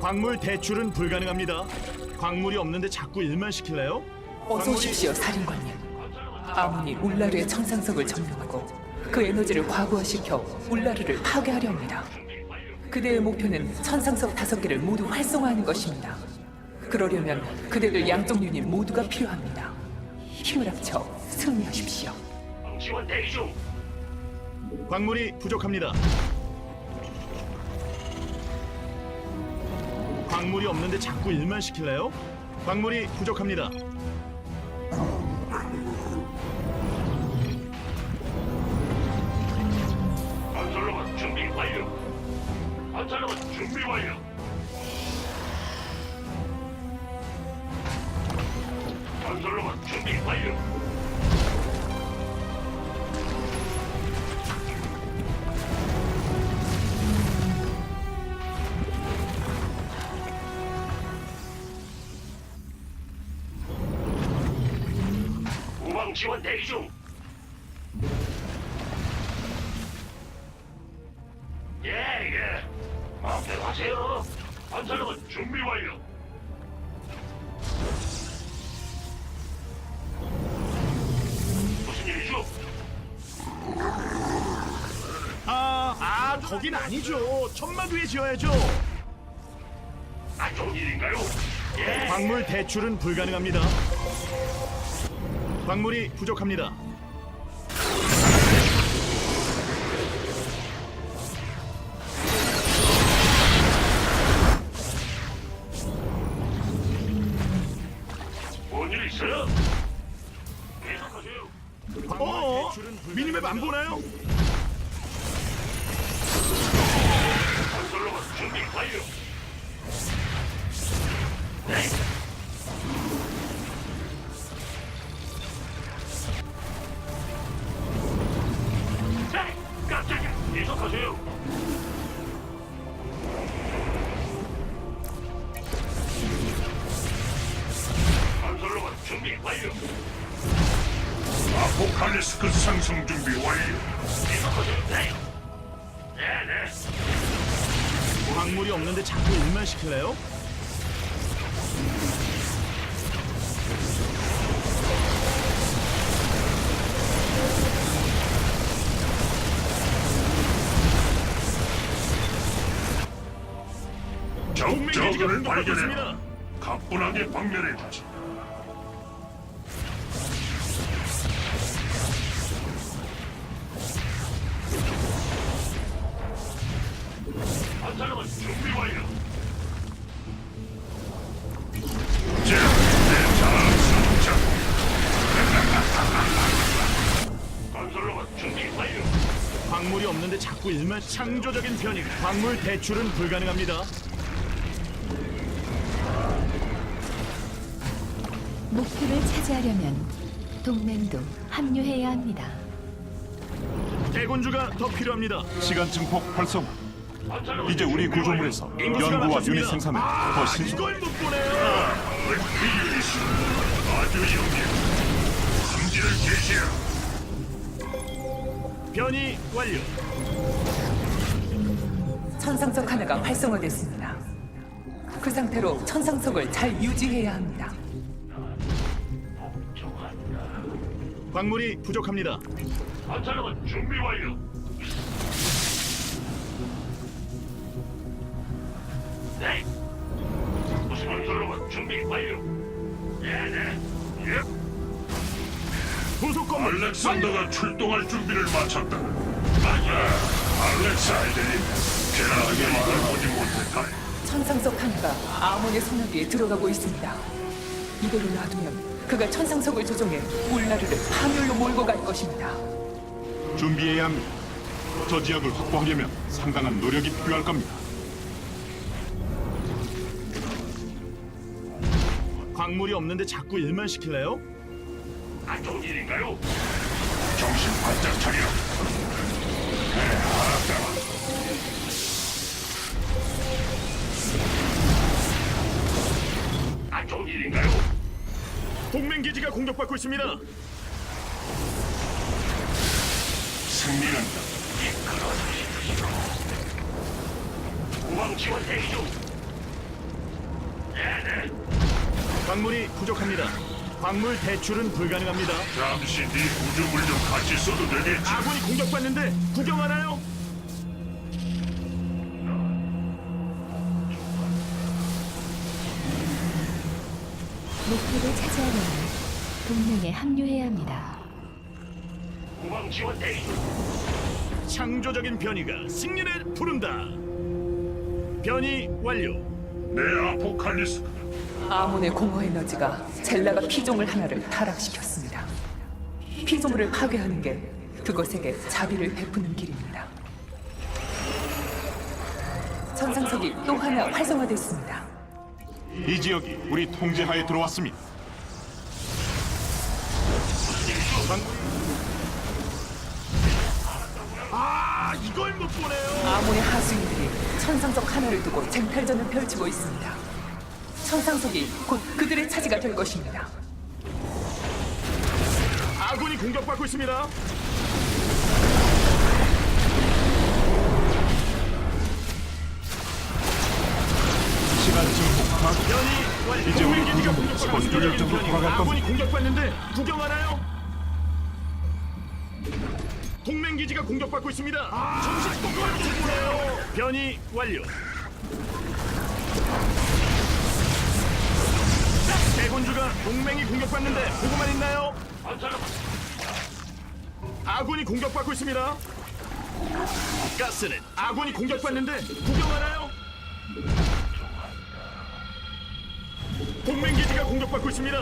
광물 대출은 불가능합니다. 광물이 없는데 자꾸 일만 시킬래요? 어서 오십시오, 사령관님. 아문이 울라르의 천상석을 점령하고 그 에너지를 과부하시켜 울라르를 파괴하려 합니다. 그대의 목표는 천상석 다섯 개를 모두 활성화하는 것입니다. 그러려면 그대들 양쪽 유닛 모두가 필요합니다. 힘을 합쳐 승리하십시오. 지원 대기 중. 광물이 부족합니다. 광물이 없는데 자꾸 일만 시킬래요? 광물이 부족합니다. 지원 대기 중. 예, 예. 마음대로 하세요. 건설로만 준비 완료. 무슨 일이죠? 아, 아, 거긴 아니죠. 천마두에 지어야죠. 안 좋은 일인가요? 예. 광물 대출은 불가능합니다. 광물이 부족합니다. 뭔일 있어요? 계속하세요. 어? 미니맵 안 보나요? 건설로만 준비 완료. 네. 네, 공격받고 발견해 있습니다. 가뿐하게 박멸해주지. 자꾸 일만 창조적인 변이 광물 대출은 불가능합니다. 목표를 차지하려면 동맹도 합류해야 합니다. 대군주가 더 필요합니다. 시간 증폭 활성화. 건설로만 이제 우리 구조물에서 인구수가 연구와. 유닛 생산을 더 신속. 이걸 못 보네요. 아주 영리해. 함지를 개시해. 변이 완료. 천상석 하나가 활성화됐습니다. 그 상태로 천상석을 잘 유지해야 합니다. 광물이 부족합니다. 건설로만 준비 완료. 네. 무슨 건설로만 준비 완료. 네네. 예. 부속 건물 알렉산더가 출동할 준비를 마쳤다. 맞아. 알렉사이들이 편하게 말을 보지 못했다. 천상석 하나가 아몬의 손아귀에 들어가고 있습니다. 이대로 놔두면 그가 천상석을 조종해 울라르를 파멸로 몰고 갈 것입니다. 준비해야 합니다. 저 지역을 확보하려면 상당한 노력이 필요할 겁니다. 광물이 없는데 자꾸 일만 시킬래요? 안 좋은 일인가요? 정신 바짝 차려. 네, 알았다. 안 좋은 일인가요? 동맹 기지가 공격받고 있습니다. 승리는 이끌어 주십시오. 우방 지원 대기 중. 광물이 부족합니다. 광물 대출은 불가능합니다. 잠시 네 구조물 좀 같이 써도 되겠지? 아군이 공격받는데 구경하나요? 목표를 차지하려면 동맹에 합류해야 합니다. 후방 지원 대기 중. 창조적인 변이가 승리를 부른다. 변이 완료. 내 아포칼리스 아몬의 공허 에너지가 젤라가 피조물 하나를 타락시켰습니다. 피조물을 파괴하는 게 그것에게 자비를 베푸는 길입니다. 천상석이 또 하나 활성화됐습니다. 이 지역이 우리 통제하에 들어왔습니다. 아 이걸 못 보네요. 아몬의 하수인들이 천상석 하나를 두고 쟁탈전을 펼치고 있습니다. 천상석이 곧 그들의 차지가 될 것입니다. 아군이 공격받고 있습니다. 시간 증폭 완료. 이제 우리 기지가 공격받고 있습니다. 겁니다. 아군이 공격받는데 구경하나요? 동맹 기지가 공격받고 있습니다. 정신 똑바로 차리세요. 변이 완료. 대군주가 동맹이 공격받는데 보고만 있나요? 아군이 공격받고 있습니다. 가스는 아군이 공격받는데 구경하나요? 동맹 기지가 공격받고 있습니다.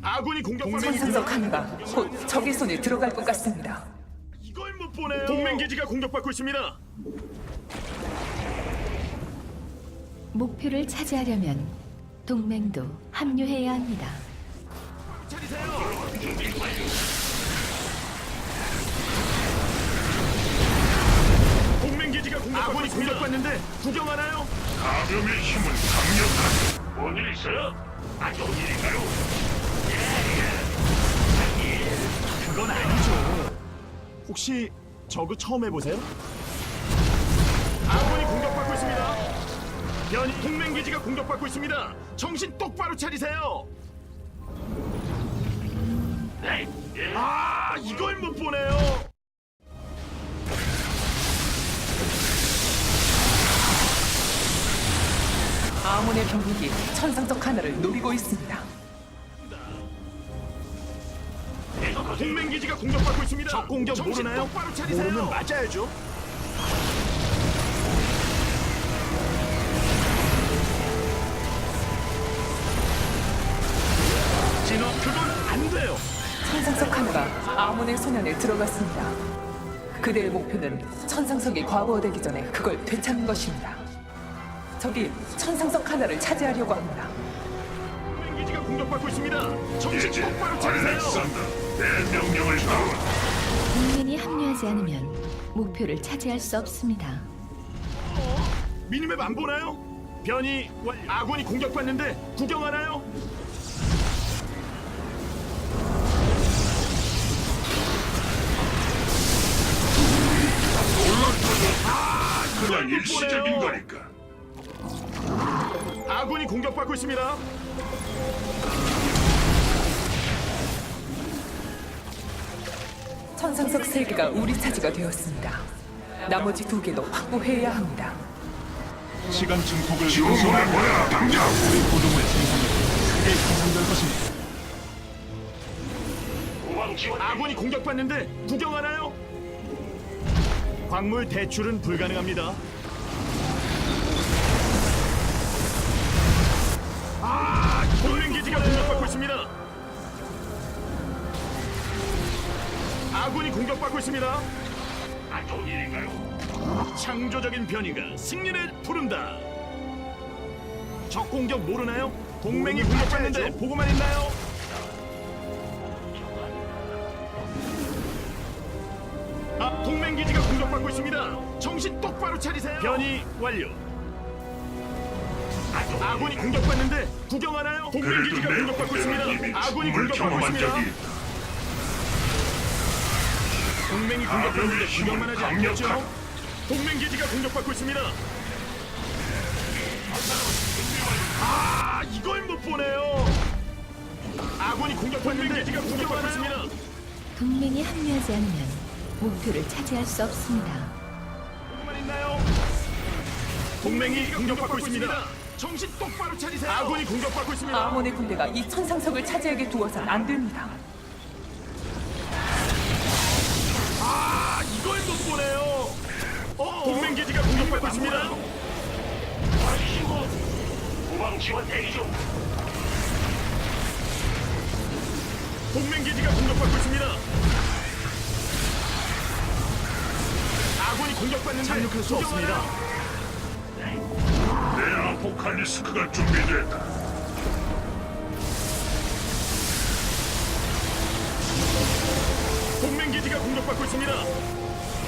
아군이 공격받고 있습니다. 하나가 곧 적의 손에 들어갈 것 같습니다. 못 보네요. 동맹 기지가 공격받고 있습니다. 목표를 차지하려면 동맹도 합류해야 합니다. 차리세요. 동맹 기지가 공격 아군이 공격받는데 구경하나요? 감염의 힘은 강력하다. 뭔일 있어요? 안 좋은 일인가요? 그건 아니죠. 혹시 저그 처음 해보세요? 아군이 공격받고 있습니다. 변이 동맹 기지가 공격받고 있습니다. 정신 똑바로 차리세요. 아 이걸 못 보네요. 아몬의 병력이 천상석 하나를 노리고 있습니다. 동맹 기지가 공격받고 있습니다. 적 공격 모르나요? 모르면 맞아야죠. 진호 그건 안 돼요. 천상석 하나가 아몬의 손 안에 들어갔습니다. 그대의 목표는 천상석이 과거되기 전에 그걸 되찾는 것입니다. 적이 천상석 하나를 차지하려고 합니다. 공격받고 있습니다. 정신 이제 똑바로 차리세요. 알렉산더 내 명령을 따라. 동맹이 합류하지 않으면 목표를 차지할 수 없습니다. 미니맵 안 보나요? 변이. 아군이 공격받는데 구경하나요? 그냥 일시적인 거니까. 아군이 공격받고 있습니다. 천상석 세 개가 우리 차지가 되었습니다. 나머지 두 개도 확보해야 합니다. 시간 증폭을 지원을 보내라 당장. 우리 고동을 생산해 크게 개선될 것입니다. 지원 아군이 공격받는데 구경하나요? 광물 대출은 불가능합니다. 동맹 기지가 공격받고 있습니다. 아군이 공격받고 있습니다. 안 좋은 일인가요? 창조적인 변이가 승리를 부른다. 적 공격 모르나요? 동맹이 공격받는데 보고만 있나요? 아, 동맹 기지가 공격받고 있습니다. 정신 똑바로 차리세요. 변이 완료. 아군이 공격받는데 구경하나요? 동맹 그래도 기지가 내 공격받고 있습니다. 아군이 물 공격받고 경험한 있습니다. 적이. 동맹이 공격받는데 구경만 하지 않겠죠? 동맹 기지가 공격받고 있습니다. 아, 이걸 못 보네요. 아군이 공격받는데 기지가 공격받고 있습니다. 동맹이 합류하지 않으면 목표를 차지할 수 없습니다. 보고만 있나요? 동맹이 공격받고 있습니다. 정신 똑바로 차리세요. 아군이 공격받고 있습니다. 아몬의 군대가 이 천상석을 차지하게 두어선 안 됩니다. 아, 이걸 못 보네요. 어, 동맹 기지가 공격받고 있습니다. 후방 지원 대기 중. 동맹 기지가 공격받고 있습니다. 아군이 공격받는데 착륙할 수 없습니다. 내 아포칼리스크가 준비됐다. 동맹 기지가 공격받고 있습니다.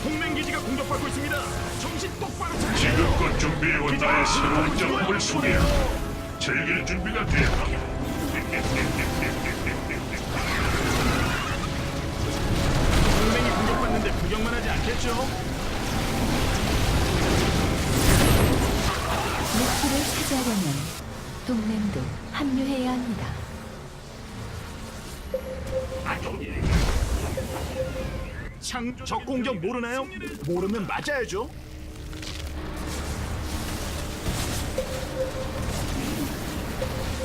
동맹 기지가 공격받고 있습니다. 정신 똑바로 차리세요. 지금껏 준비해온 나의 새로운 작품을 소개해. 즐길 준비가 됐다. 동맹이 공격받는데 구경만 하지 않겠죠? 목표를 차지하려면 동맹도 합류해야 합니다. 창 적 공격 모르나요? 모르면 맞아야죠.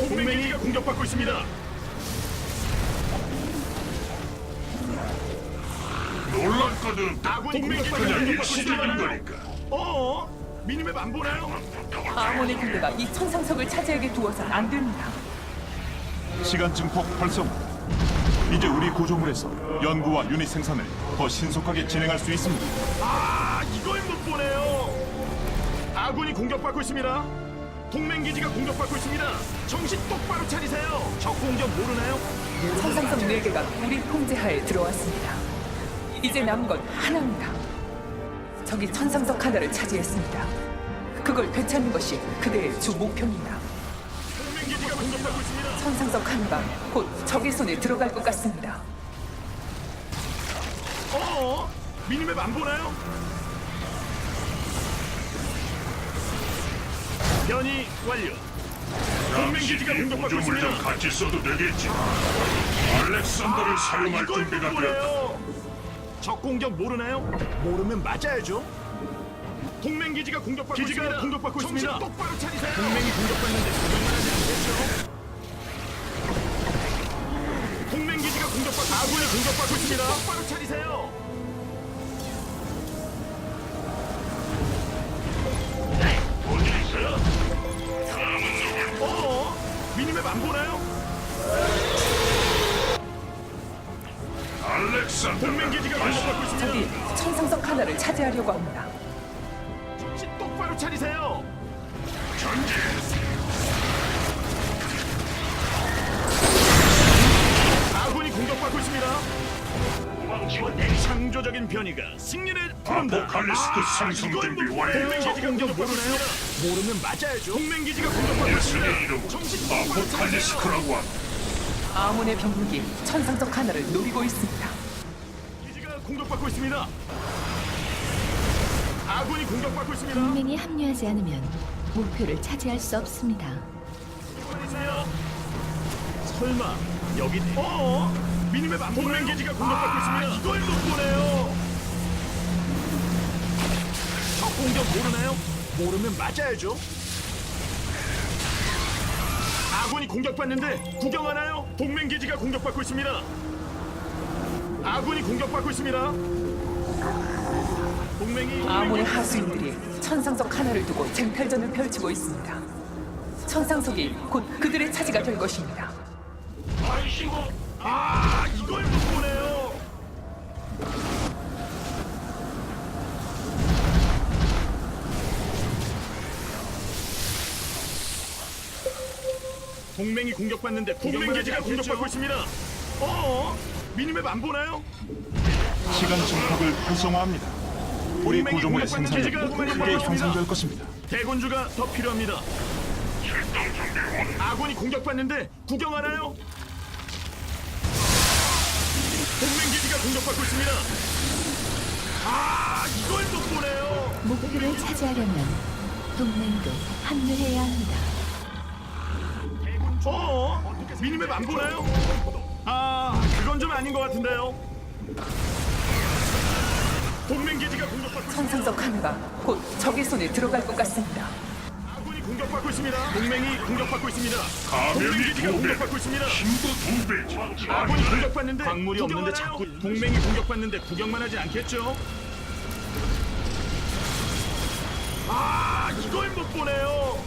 동맹이 공격받고 있습니다. 놀랐거든. 아군이 공격받는 거니까. 거니까. 어? 미니맵 안 보나요? 아몬의 군대가 이 천상석을 차지하게 두어선 안 됩니다. 시간 증폭 활성. 이제 우리 구조물에서 연구와 유닛 생산을 더 신속하게 진행할 수 있습니다. 아, 이걸 못 보네요. 아군이 공격받고 있습니다. 동맹 기지가 공격받고 있습니다. 정신 똑바로 차리세요. 적 공격 모르나요? 천상석 4개가 우리 통제하에 들어왔습니다. 이제 남은 건 하나입니다. 적이 천상석 하나를 차지했습니다. 그걸 되찾는 것이 그대의 주 목표입니다. 동맹 기지가 공격받고 있습니다. 천상석 하나가 곧 적의 손에 들어갈 것 같습니다. 어? 미니맵 안 보나요? 변이 완료. 동맹 잠시 기지가 이 공격받고 있습니다. 같이 써도 되겠지. 알렉산더를 사용할 이걸 준비가 못 되었다. 적 공격 모르나요? 모르면 맞아야죠. 동맹 기지가 공격받고 기지가 있습니다. 공격받고 있습니다. 정신 똑바로 차리세요. 동맹이 공격받는데 구경만 하지 않겠죠? 동맹 기지가 공격받고 아군이 공격받고 있습니다. 똑바로 차리세요. 어디 있어요? 어? 미니맵 안 보나요? 알렉산더. 동맹 기지가 공격받고 있습니다. 적이 천상석 하나를 차지하려고 합니다. 차리세요. 전진. 아군이 공격받고 있습니다. 후방 지원 대기. 창조적인 변이가 승리를 부른다. 아포칼리스크 상승 이걸 준비 못 완료. 동맹 기지가 공격 모르나요? 모르면 맞아야죠. 동맹 기지가 공격받고 예수의 있습니다. 차리세요. 아포칼리스크라고 한다. 아몬의 병력이 천상석 하나를 노리고 있습니다. 기지가 공격받고 있습니다. 아군이 공격받고 있습니다. 동맹이 합류하지 않으면 목표를 차지할 수 없습니다. 보세요. 설마 여기 어? 미니맵 안 동맹 기지가 공격받고 있습니다. 이걸 못 보네요. 적 공격 모르나요? 모르면 맞아야죠. 아군이 공격받는데 구경하나요? 동맹 기지가 공격받고 있습니다. 아군이 공격받고 있습니다. 아몬의 하수인들이 천상석 하나를 두고 쟁탈전을 펼치고 있습니다. 천상석이 곧 그들의 차지가 될 것입니다. 아 이걸 못 보네요. 동맹이 공격받는데 동맹 기지가 공격받고 있습니다. 어? 미니맵 안 보나요? 시간 증폭을 활성화합니다. 우리 구조물의 생산력이 크게. 향상될 것입니다. 대군주가 더 필요합니다. 아군이 공격받는데 구경하나요? 동맹 기지가 공격받고 있습니다. 아, 이걸 못 보네요. 목표를 차지하려면 동맹도 합류해야 합니다. 어? 미니맵 안 보나요? 아, 그건 좀 아닌 것 같은데요. 동맹 기지가 공격받고 있습니다. 천상석 하나가 곧 적의 손에 들어갈 것 같습니다. 아군이 공격받고 있습니다. 동맹이 공격받고 있습니다. 동맹 감염이 기지가 두 배, 공격받고 있습니다. 힘도 두 배. 아군이 공격받는데 광물이 없는데? 자꾸- 동맹이 공격받는데 구경만 하지 않겠죠? 아 이걸 못 보네요.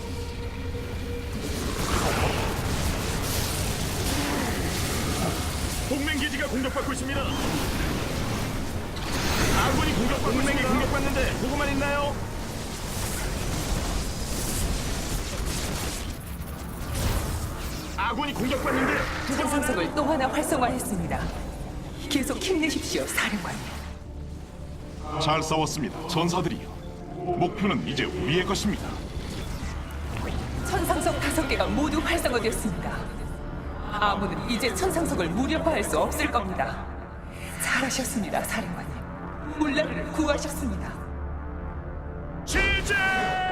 동맹 기지가 공격받고 있습니다. 아군이 공격받고 동맹이 공격받는데 보고만 있나요? 아군이 공격받는데 구경만 하나요? 천상석을 또 하나 활성화했습니다. 계속 힘내십시오, 사령관님. 잘 싸웠습니다. 전사들이요. 목표는 이제 우리의 것입니다. 천상석 다섯 개가 모두 활성화되었습니다. 아무는 이제 천상석을 무력화할 수 없을 겁니다. 잘하셨습니다, 사령관님. 울라를 구하셨습니다. 시작!